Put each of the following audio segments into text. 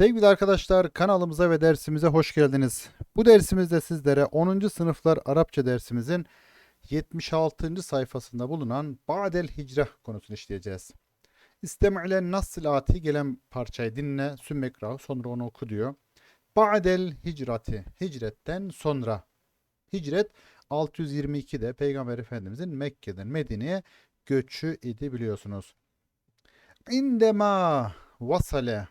Sevgili arkadaşlar kanalımıza ve dersimize hoş geldiniz. Bu dersimizde sizlere 10. sınıflar Arapça dersimizin 76. sayfasında bulunan Ba'del Hicre konusunu işleyeceğiz. İstemi'len nasıl ati gelen parçayı dinle, sümmekra sonra onu oku diyor. Ba'del hicrati, hicretten sonra. Hicret 622'de Peygamber Efendimizin Mekke'den Medine'ye göçü idi biliyorsunuz. İndema vasale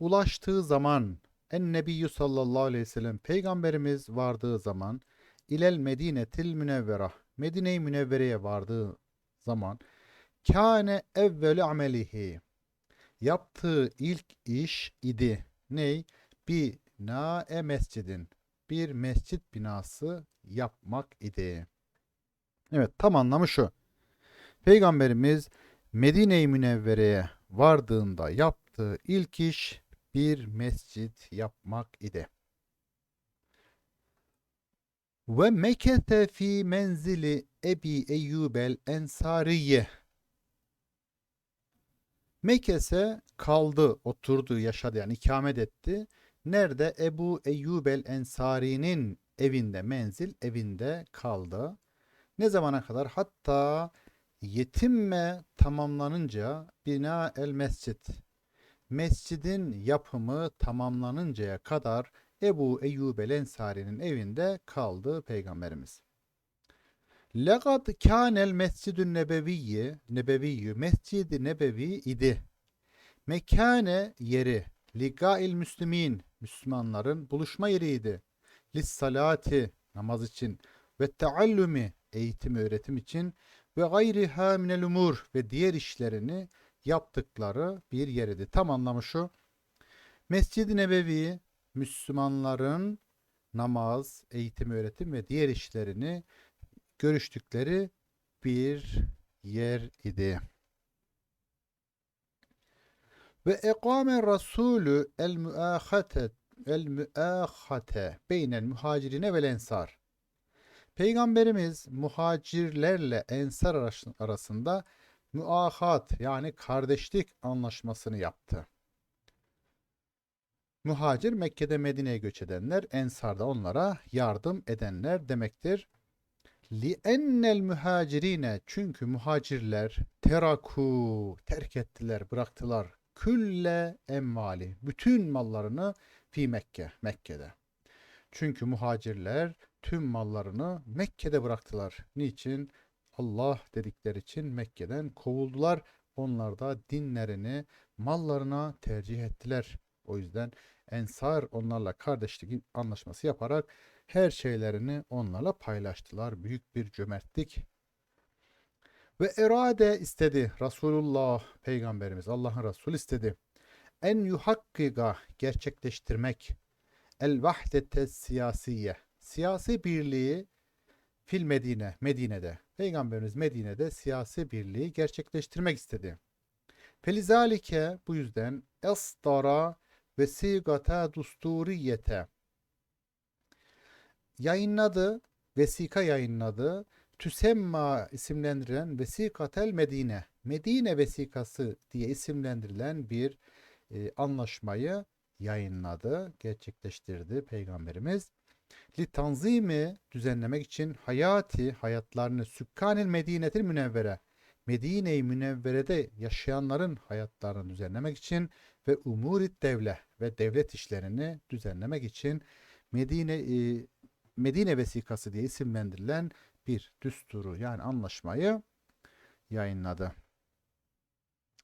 ulaştığı zaman en nebiyyü sallallahu aleyhi ve sellem peygamberimiz vardığı zaman ilel medinetil münevvera Medine-i Münevvere'ye vardığı zaman kâne evveli amelihi yaptığı ilk iş idi. Ney? Bina-e mescidin bir mescit binası yapmak idi. Evet tam anlamı şu. Peygamberimiz Medine-i Münevvere'ye vardığında yaptığı ilk iş bir mescit yapmak idi. Ve mekete fi menzili Ebi Eyyubel Ensariye. Mekese kaldı, oturdu, yaşadı yani ikamet etti. Nerede? Ebu Eyyubel Ensari'nin evinde, menzil evinde kaldı. Ne zamana kadar? Hatta yetimme tamamlanınca bina el mescit mescidin yapımı tamamlanıncaya kadar Ebu Eyyub el Ensari'nin evinde kaldı Peygamberimiz. Lekad kânel mescidün nebeviyyi, nebeviyyü, mescidi nebevi idi. Mekane yeri, ligail müslimin, Müslümanların buluşma yeriydi. Lissalati, namaz için ve teallumi, eğitim öğretim için ve gayriha minel umur ve diğer işlerini yaptıkları bir yeridir. Tam anlamı şu. Mescid-i Nebevi Müslümanların namaz, eğitim, öğretim ve diğer işlerini görüştükleri bir yer idi. Ve ekame Rasulü el müahate el müahate beynel muhacirine vel ensar. Peygamberimiz muhacirlerle ensar arasında müahat yani kardeşlik anlaşmasını yaptı. Muhacir Mekke'de Medine'ye göç edenler, Ensar da onlara yardım edenler demektir. Li ennel muhacirine çünkü muhacirler teraku terk ettiler, bıraktılar külle emvali bütün mallarını fi Mekke, Mekke'de. Çünkü muhacirler tüm mallarını Mekke'de bıraktılar. Niçin? Allah dedikleri için Mekke'den kovuldular. Onlar da dinlerini mallarına tercih ettiler. O yüzden Ensar onlarla kardeşlik anlaşması yaparak her şeylerini onlarla paylaştılar. Büyük bir cömertlik. Ve erade istedi Resulullah Peygamberimiz Allah'ın Resulü istedi. En yuhakkiga gerçekleştirmek el vahdete siyasiye siyasi birliği fil Medine Medine'de Peygamberimiz Medine'de siyasi birliği gerçekleştirmek istedi. Felizalike bu yüzden estara vesigata dusturiyete yayınladı, vesika yayınladı. Tüsemma isimlendirilen vesikatel Medine, Medine vesikası diye isimlendirilen bir e, anlaşmayı yayınladı, gerçekleştirdi Peygamberimiz. Li tanzimi düzenlemek için hayati hayatlarını sükkanil medinetil münevvere Medine-i Münevvere'de yaşayanların hayatlarını düzenlemek için ve umurit devle ve devlet işlerini düzenlemek için Medine e, Medine vesikası diye isimlendirilen bir düsturu yani anlaşmayı yayınladı.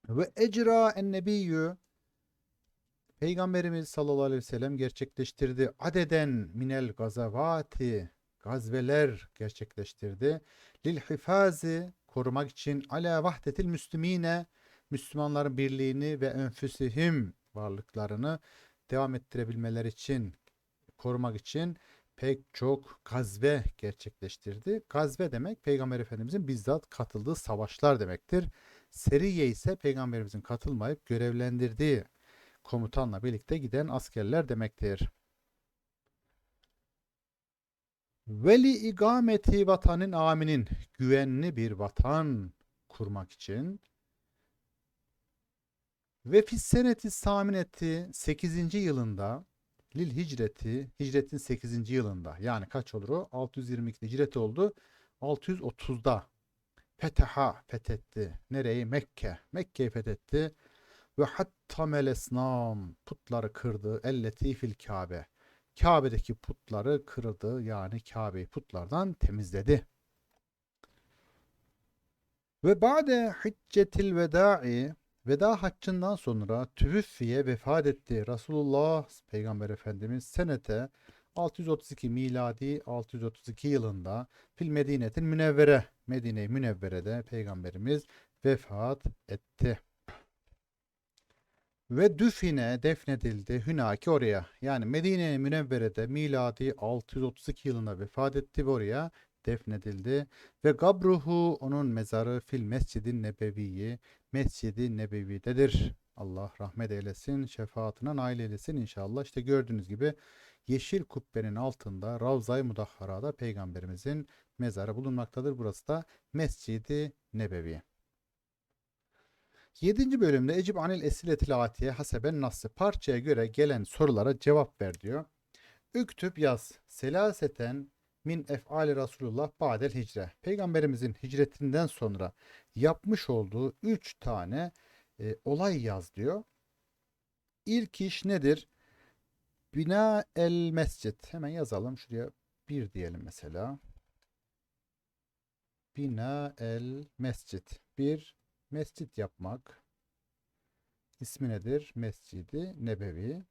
Ve ecra en nebiyyü Peygamberimiz sallallahu aleyhi ve sellem gerçekleştirdi. Adeden minel gazavati gazveler gerçekleştirdi. Lil hifazi korumak için ala vahdetil müslimine Müslümanların birliğini ve enfüsihim varlıklarını devam ettirebilmeler için korumak için pek çok gazve gerçekleştirdi. Gazve demek Peygamber Efendimizin bizzat katıldığı savaşlar demektir. Seriye ise Peygamberimizin katılmayıp görevlendirdiği komutanla birlikte giden askerler demektir. Veli igameti vatanın aminin güvenli bir vatan kurmak için Ve fis seneti samineti 8. yılında lil hicreti hicretin 8. yılında yani kaç olur o? 622'de hicret oldu. 630'da feteha fethetti. Nereyi? Mekke. Mekke'yi fethetti. Ve hatta melesnam putları kırdı. Elleti fil Kabe. Kabe'deki putları kırdı. Yani Kabe'yi putlardan temizledi. Ve ba'de hiccetil veda'i veda haccından sonra tüvüffiye vefat etti. Resulullah Peygamber Efendimiz senete 632 miladi 632 yılında fil Medinetin Münevvere Medine-i Münevvere'de Peygamberimiz vefat etti. Ve düfine defnedildi hünaki oraya. Yani Medine-i Münevvere'de miladi 632 yılında vefat etti ve oraya defnedildi. Ve gabruhu onun mezarı fil mescidi nebeviyi mescidi nebevidedir. Allah rahmet eylesin, şefaatine nail eylesin inşallah. İşte gördüğünüz gibi yeşil kubbenin altında Ravza-i Mudahhara'da peygamberimizin mezarı bulunmaktadır. Burası da Mescidi Nebevi. 7. bölümde Ecib Anil Esiletil Atiye Haseben Nassı parçaya göre gelen sorulara cevap ver diyor. Üktüp yaz. Selaseten min efali Resulullah ba'del hicre. Peygamberimizin hicretinden sonra yapmış olduğu 3 tane e, olay yaz diyor. İlk iş nedir? Bina el mescid. Hemen yazalım. Şuraya bir diyelim mesela. Bina el mescid. Bir mescit yapmak. İsmi nedir? Mescidi Nebevi.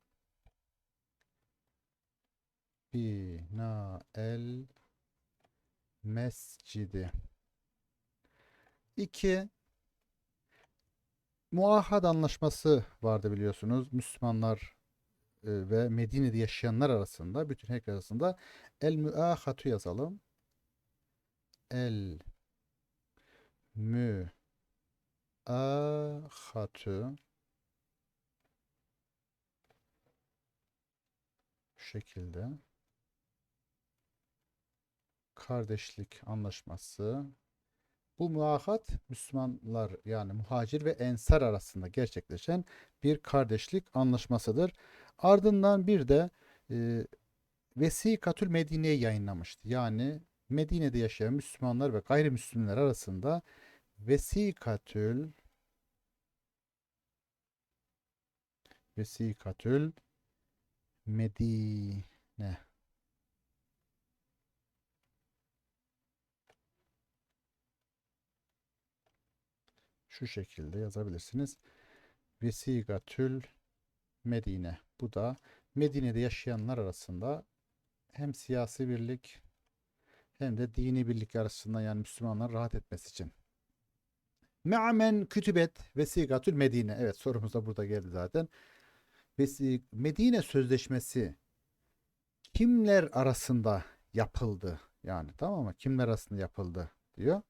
Bina el mescidi. İki, muahad anlaşması vardı biliyorsunuz. Müslümanlar e, ve Medine'de yaşayanlar arasında, bütün herkes arasında el müahatu yazalım. El müahatu şu şekilde kardeşlik anlaşması. Bu muahat Müslümanlar yani muhacir ve ensar arasında gerçekleşen bir kardeşlik anlaşmasıdır. Ardından bir de e, Vesikatül Medine'yi yayınlamıştı. Yani Medine'de yaşayan Müslümanlar ve gayrimüslimler arasında Vesikatül Vesikatül Medine şu şekilde yazabilirsiniz. Vesigatül Medine. Bu da Medine'de yaşayanlar arasında hem siyasi birlik hem de dini birlik arasında yani Müslümanlar rahat etmesi için. Me'amen kütübet vesigatül Medine. Evet sorumuz da burada geldi zaten. Medine Sözleşmesi kimler arasında yapıldı? Yani tamam mı? Kimler arasında yapıldı diyor.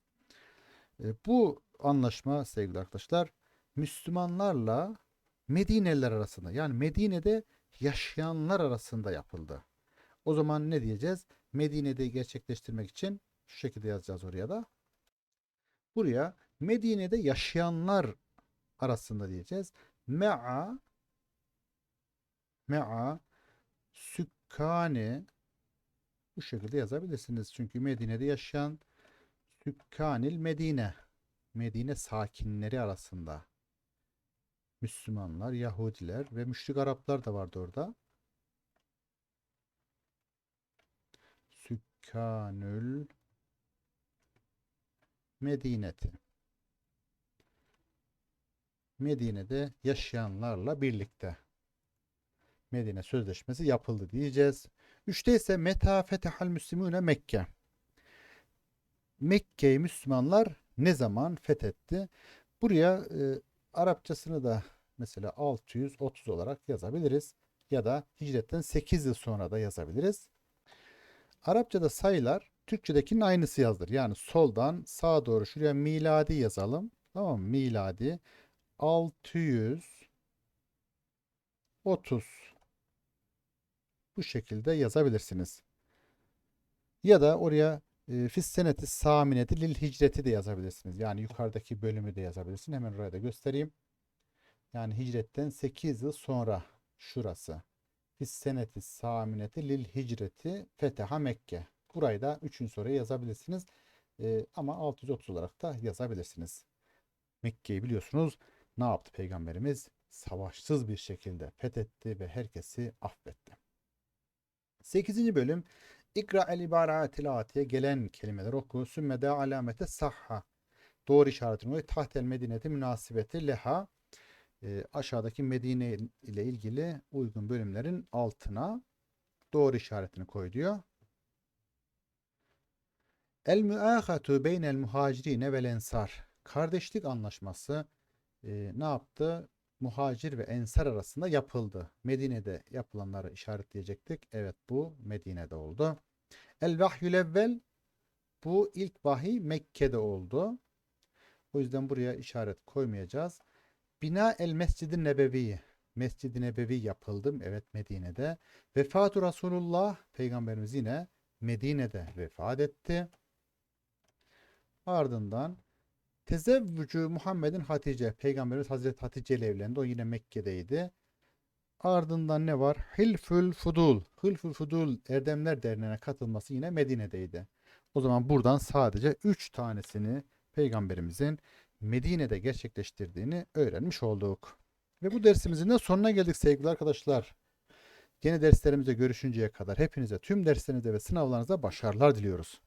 E, bu anlaşma sevgili arkadaşlar Müslümanlarla Medineliler arasında yani Medine'de yaşayanlar arasında yapıldı. O zaman ne diyeceğiz? Medine'de gerçekleştirmek için şu şekilde yazacağız oraya da. Buraya Medine'de yaşayanlar arasında diyeceğiz. Me'a me'a sükkani bu şekilde yazabilirsiniz. Çünkü Medine'de yaşayan sükkanil Medine Medine sakinleri arasında Müslümanlar, Yahudiler ve müşrik Araplar da vardı orada. Sükkanül Medineti. Medine'de yaşayanlarla birlikte Medine Sözleşmesi yapıldı diyeceğiz. Üçte ise Meta fetehal müslimune Mekke. Mekke'yi Müslümanlar ne zaman fethetti? Buraya e, Arapçasını da mesela 630 olarak yazabiliriz. Ya da hicretten 8 yıl sonra da yazabiliriz. Arapçada sayılar Türkçedekinin aynısı yazdır. Yani soldan sağa doğru şuraya miladi yazalım. Tamam mı? Miladi 630 bu şekilde yazabilirsiniz. Ya da oraya e, fis seneti samineti lil hicreti de yazabilirsiniz. Yani yukarıdaki bölümü de yazabilirsiniz. Hemen oraya da göstereyim. Yani hicretten 8 yıl sonra şurası. Fis seneti samineti lil hicreti feteha Mekke. Burayı da 3. soruya yazabilirsiniz. Ee, ama 630 olarak da yazabilirsiniz. Mekke'yi biliyorsunuz ne yaptı peygamberimiz? Savaşsız bir şekilde fethetti ve herkesi affetti. 8. bölüm İkra el ibaratil atiye gelen kelimeler oku. Sümmede alamete sahha. Doğru işaretini koy. Tahtel medineti münasibeti leha. E, aşağıdaki Medine ile ilgili uygun bölümlerin altına doğru işaretini koy diyor. El müahatu beynel muhacirine vel ensar. Kardeşlik anlaşması e, ne yaptı? Muhacir ve ensar arasında yapıldı. Medine'de yapılanları işaretleyecektik. Evet bu Medine'de oldu. El vahyül evvel bu ilk vahiy Mekke'de oldu. O yüzden buraya işaret koymayacağız. Bina el Mescid-i Nebevi. Mescid-i Nebevi yapıldı. Evet Medine'de. Vefatu Resulullah Peygamberimiz yine Medine'de vefat etti. Ardından Tezevvücü Muhammed'in Hatice. Peygamberimiz Hazreti Hatice ile evlendi. O yine Mekke'deydi. Ardından ne var? Hilfül Fudul. Hilfül Fudul Erdemler Derneği'ne katılması yine Medine'deydi. O zaman buradan sadece 3 tanesini Peygamberimizin Medine'de gerçekleştirdiğini öğrenmiş olduk. Ve bu dersimizin de sonuna geldik sevgili arkadaşlar. Yeni derslerimizde görüşünceye kadar hepinize tüm derslerinizde ve sınavlarınızda başarılar diliyoruz.